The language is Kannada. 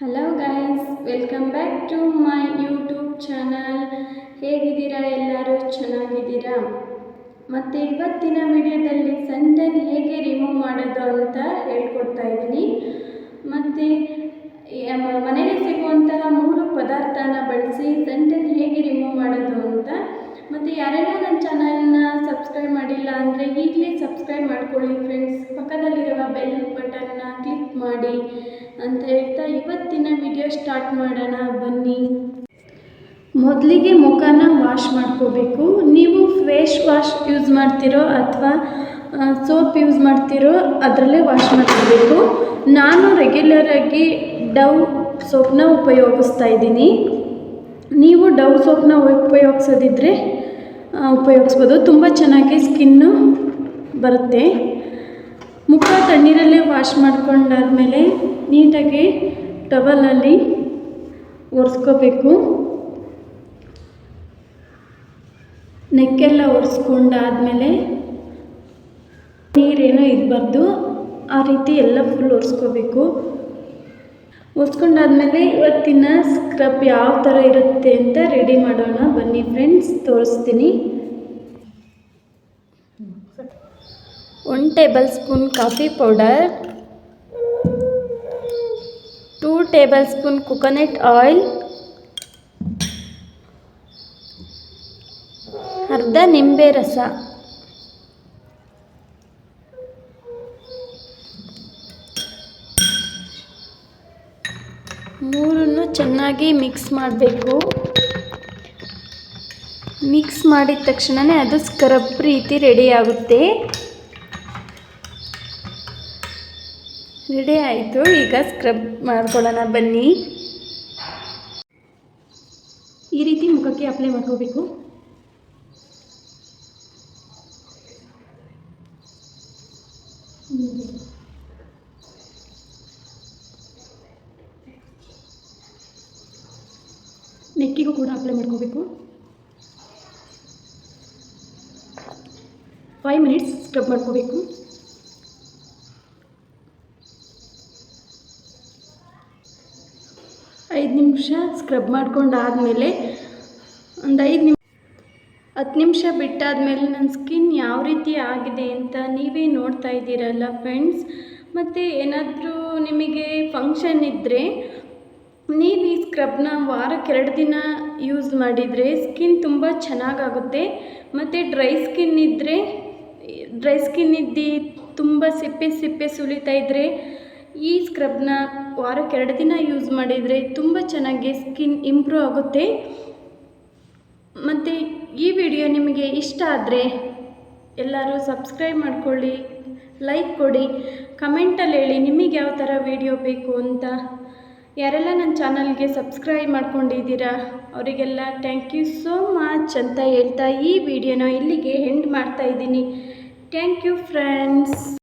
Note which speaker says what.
Speaker 1: Hello guys welcome back to my YouTube channel ಹೇಗಿದ್ದೀರಾ ಎಲ್ಲರೂ? ಚೆನ್ನಾಗಿದ್ದೀರಾ? ಮತ್ತು ಇವತ್ತಿನ ವಿಡಿಯೋದಲ್ಲಿ ಸಂಡನ್ ಹೇಗೆ ರಿಮೂವ್ ಮಾಡೋದು ಅಂತ ಹೇಳ್ಕೊಡ್ತಾ ಇದ್ದೀನಿ. ಮತ್ತು ಮನೆಯಲ್ಲಿ ಸಿಗುವಂತಹ ಮೂರು ಪದಾರ್ಥನ ಬಳಸಿ ಸಂಡನ್ ಹೇಗೆ ರಿಮೂವ್ ಮಾಡೋದು ಅಂತ, ಮತ್ತು ಯಾರೆಲ್ಲ ಅಂದರೆ ಈಗಲೇ ಸಬ್ಸ್ಕ್ರೈಬ್ ಮಾಡ್ಕೊಳ್ಳಿ ಫ್ರೆಂಡ್ಸ್ ಪಕ್ಕದಲ್ಲಿರುವ ಬೆಲ್ ಬಟನ್ನ ಕ್ಲಿಕ್ ಮಾಡಿ ಅಂತ ಹೇಳ್ತಾ ಇವತ್ತಿನ ವಿಡಿಯೋ ಸ್ಟಾರ್ಟ್ ಮಾಡೋಣ. ಬನ್ನಿ. ಮೊದಲಿಗೆ ಮುಖನ ವಾಶ್ ಮಾಡ್ಕೋಬೇಕು. ನೀವು ಫೇಸ್ ವಾಶ್ ಯೂಸ್ ಮಾಡ್ತಿರೋ ಅಥವಾ ಸೋಪ್ ಯೂಸ್ ಮಾಡ್ತಿರೋ ಅದರಲ್ಲೇ ವಾಶ್ ಮಾಡ್ಕೋಬೇಕು. ನಾನು ರೆಗ್ಯುಲರಾಗಿ ಡವ್ ಸೋಪ್ನ ಉಪಯೋಗಿಸ್ತಾ ಇದ್ದೀನಿ. ನೀವು ಡವ್ ಸೋಪ್ನ ಉಪಯೋಗಿಸೋದಿದ್ರೆ ಉಪಯೋಗಿಸ್ಬೋದು. ತುಂಬ ಚೆನ್ನಾಗಿ ಸ್ಕಿನ್ನು ಬರುತ್ತೆ. ಮುಖ ತಣ್ಣೀರಲ್ಲೇ ವಾಶ್ ಮಾಡ್ಕೊಂಡಾದ್ಮೇಲೆ ನೀಟಾಗಿ ಟವಲಲ್ಲಿ ಒರೆಸ್ಕೋಬೇಕು. ನೆಕ್ಕೆಲ್ಲ ಒರೆಸ್ಕೊಂಡಾದ್ಮೇಲೆ ನೀರೇನೋ ಇರಬಾರ್ದು. ಆ ರೀತಿ ಎಲ್ಲ ಫುಲ್ ಒರೆಸ್ಕೋಬೇಕು. ಒರೆಸ್ಕೊಂಡಾದ್ಮೇಲೆ ಇವತ್ತಿನ ಸ್ಕ್ರಬ್ ಯಾವ ಥರ ಇರುತ್ತೆ ಅಂತ ರೆಡಿ ಮಾಡೋಣ. ಬನ್ನಿ ಫ್ರೆಂಡ್ಸ್ ತೋರಿಸ್ತೀನಿ. One tablespoon coffee powder two tablespoon coconut oil ಅರ್ಧ ನಿಂಬೆ ರಸ. ಮೂರನ್ನು ಚೆನ್ನಾಗಿ ಮಿಕ್ಸ್ ಮಾಡಬೇಕು. ಮಿಕ್ಸ್ ಮಾಡಿದ ತಕ್ಷಣವೇ ಅದು ಸ್ಕ್ರಬ್ ರೀತಿ ರೆಡಿಯಾಗುತ್ತೆ ರೆಡಿ ಆಯಿತು, ಈಗ ಸ್ಕ್ರಬ್ ಮಾಡ್ಕೊಳ್ಳೋಣ, ಬನ್ನಿ. ಈ ರೀತಿ ಮುಖಕ್ಕೆ ಅಪ್ಲೈ ಮಾಡ್ಕೋಬೇಕು. ನೆಕ್ಕಿಗೂ ಕೂಡ ಅಪ್ಲೈ ಮಾಡ್ಕೋಬೇಕು. ಫೈವ್ ಮಿನಿಟ್ಸ್ ಸ್ಕ್ರಬ್ ಮಾಡ್ಕೋಬೇಕು. ಐದು ನಿಮಿಷ ಸ್ಕ್ರಬ್ ಮಾಡ್ಕೊಂಡಾದಮೇಲೆ ಒಂದು ಐದು ನಿಮಿಷ ಹತ್ತು ನಿಮಿಷ ಬಿಟ್ಟಾದಮೇಲೆ ನನ್ನ ಸ್ಕಿನ್ ಯಾವ ರೀತಿ ಆಗಿದೆ ಅಂತ ನೀವೇ ನೋಡ್ತಾ ಇದ್ದೀರಲ್ಲ ಫ್ರೆಂಡ್ಸ್ ಮತ್ತು ಏನಾದರೂ ನಿಮಗೆ ಫಂಕ್ಷನ್ ಇದ್ದರೆ ನೀವು ಈ ಸ್ಕ್ರಬ್ನ ವಾರಕ್ಕೆ ಎರಡು ದಿನ ಯೂಸ್ ಮಾಡಿದರೆ ಸ್ಕಿನ್ ತುಂಬ ಚೆನ್ನಾಗಾಗುತ್ತೆ. ಮತ್ತು ಡ್ರೈ ಸ್ಕಿನ್ ಇದ್ದರೆ ಡ್ರೈ ಸ್ಕಿನ್ ಇದ್ದು ತುಂಬ ಸಿಪ್ಪೆ ಸಿಪ್ಪೆ ಸುಲಿತಾ ಇದ್ದರೆ ಈ ಸ್ಕ್ರಬ್ನ ವಾರಕ್ಕೆ ಎರಡು ದಿನ ಯೂಸ್ ಮಾಡಿದರೆ ತುಂಬ ಚೆನ್ನಾಗಿ ಸ್ಕಿನ್ ಇಂಪ್ರೂವ್ ಆಗುತ್ತೆ. ಮತ್ತು ಈ ವಿಡಿಯೋ ನಿಮಗೆ ಇಷ್ಟ ಆದರೆ ಎಲ್ಲರೂ ಸಬ್ಸ್ಕ್ರೈಬ್ ಮಾಡಿಕೊಳ್ಳಿ ಲೈಕ್ ಕೊಡಿ ಕಮೆಂಟಲ್ಲಿ ಹೇಳಿ ನಿಮಗೆ ಯಾವ ಥರ ವಿಡಿಯೋ ಬೇಕು ಅಂತ. ಯಾರೆಲ್ಲ ನನ್ನ ಚಾನಲ್ಗೆ ಸಬ್ಸ್ಕ್ರೈಬ್ ಮಾಡ್ಕೊಂಡಿದ್ದೀರಾ, ಅವರಿಗೆಲ್ಲ ಥ್ಯಾಂಕ್ ಯು ಸೋ ಮಚ್ ಅಂತ ಹೇಳ್ತಾ ಈ ವಿಡಿಯೋನ ಇಲ್ಲಿಗೆ ಹೆಂಡ್ ಮಾಡ್ತಾ ಇದ್ದೀನಿ. Thank you friends